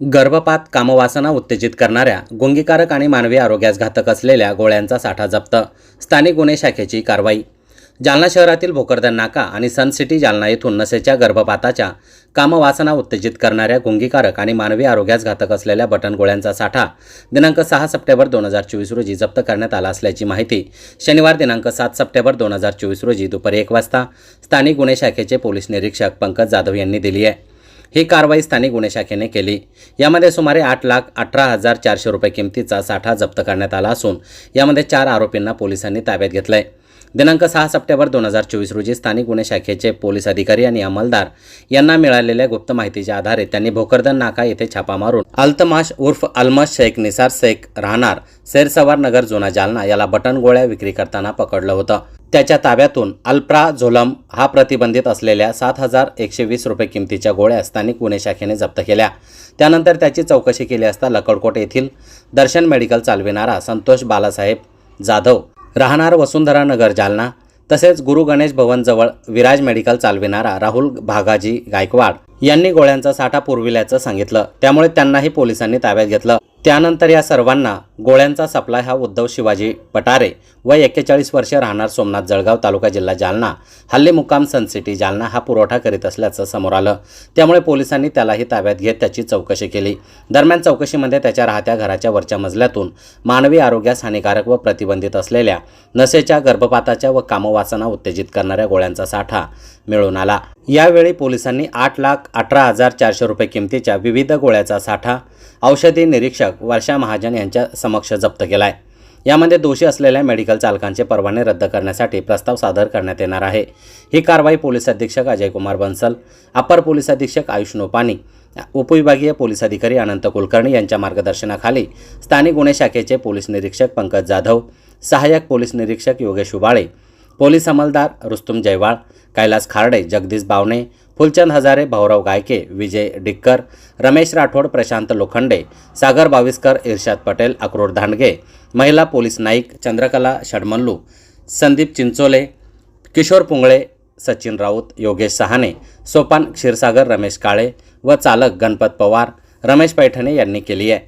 गर्भपात कामवासना उत्तेजित करणाऱ्या गुंगीकारक आणि मानवी आरोग्यास घातक असलेल्या गोळ्यांचा साठा जप्त. स्थानिक गुन्हे शाखेची कारवाई. जालना शहरातील भोकरदन नाका आणि सन सिटी जालना येथून नसेच्या गर्भपाताच्या कामवासना उत्तेजित करणाऱ्या गुंगीकारक आणि मानवी आरोग्यास घातक असलेल्या बटन गोळ्यांचा साठा दिनांक सहा सप्टेंबर दोन हजार चोवीस रोजी जप्त करण्यात आला असल्याची माहिती शनिवार दिनांक सात सप्टेंबर दोन हजार चोवीस रोजी दुपारी एक वाजता स्थानिक गुन्हे शाखेचे पोलीस निरीक्षक पंकज जाधव यांनी दिली आहे. ही कारवाई स्थानिक गुन्हे शाखेने केली. यामध्ये सुमारे आठ लाख अठरा हजार चारशे रुपये किमतीचा साठा जप्त करण्यात आला असून यामध्ये चार आरोपींना पोलिसांनी ताब्यात घेतलं आहे दिनांक सहा सप्टेंबर दोन हजार चोवीस रोजी स्थानिक गुन्हे शाखेचे पोलीस अधिकारी आणि अंमलदार यांना मिळालेल्या गुप्त माहितीच्या आधारे त्यांनी भोकरदन नाका येथे छापा मारून अल्तमाश उर्फ अल्मश शेख निसार शेख राहणार सैरसवार नगर जुना जालना याला बटन गोळ्या विक्री करताना पकडलं होतं. त्याच्या ताब्यातून अल्प्रा झोलम हा प्रतिबंधित असलेल्या सात हजार एकशे वीस रुपये किमतीच्या गोळ्या स्थानिक गुन्हे शाखेने जप्त केल्या. त्यानंतर त्याची चौकशी केली असता लकडकोट येथील दर्शन मेडिकल चालविणारा संतोष बालासाहेब जाधव राहणार वसुंधरा नगर जालना तसेच गुरु गणेश भवनजवळ विराज मेडिकल चालविणारा राहुल भागाजी गायकवाड यांनी गोळ्यांचा साठा पुरविल्याचं सांगितलं. त्यामुळे त्यांनाही पोलिसांनी ताब्यात घेतलं. त्यानंतर या सर्वांना गोळ्यांचा सप्लाय हा उद्धव शिवाजी पटारे वय एक्केचाळीस वर्ष राहणार सोमनाथ जळगाव तालुका जिल्हा जालना. हल्ली मुक्काम सनसिटी जालना हा पुरवठा करीत असल्याचं समोर आलं. त्यामुळे पोलिसांनी त्यालाही ताब्यात घेत त्याची चौकशी केली. दरम्यान चौकशीमध्ये त्याच्या राहत्या घराच्या वरच्या मजल्यातून मानवी आरोग्यास हानिकारक व प्रतिबंधित असलेल्या नसेच्या गर्भपाताच्या व कामवासना उत्तेजित करणाऱ्या गोळ्यांचा साठा मिळून आला. यावेळी पोलिसांनी आठ लाख अठरा हजार चारशे रुपये किमतीच्या विविध गोळ्याचा साठा औषधी निरीक्षक वर्षा महाजन यांच्या समक्ष जप्त आहे यामध्ये दोषी असलेल्या मेडिकल चालकांचे परवाने रद्द करण्यासाठी प्रस्ताव सादर करण्यात येणार आहे. ही कारवाई पोलीस अधीक्षक अजय कुमार बन्सल अपर पोलीस अधीक्षक आयुष नोपानी उपविभागीय पोलीस अधिकारी अनंत कुलकर्णी यांच्या मार्गदर्शनाखाली स्थानिक गुन्हे शाखेचे पोलीस निरीक्षक पंकज जाधव सहाय्यक पोलीस निरीक्षक योगेश उबाळे पोलीस अंमलदार रुस्तुम जयवाळ कैलास खारडे जगदीश बावणे फुलचंद हजारे भाऊराव गायके विजय डिक्कर रमेश राठोड प्रशांत लोखंडे सागर बाविस्कर इर्शाद पटेल अक्रोड धांडगे महिला पोलीस नाईक चंद्रकला षडमल्लू संदीप चिंचोले किशोर पुंगळे सचिन राऊत योगेश सहाने सोपान क्षीरसागर रमेश काळे व चालक गणपत पवार रमेश पैठणे यांनी केली आहे.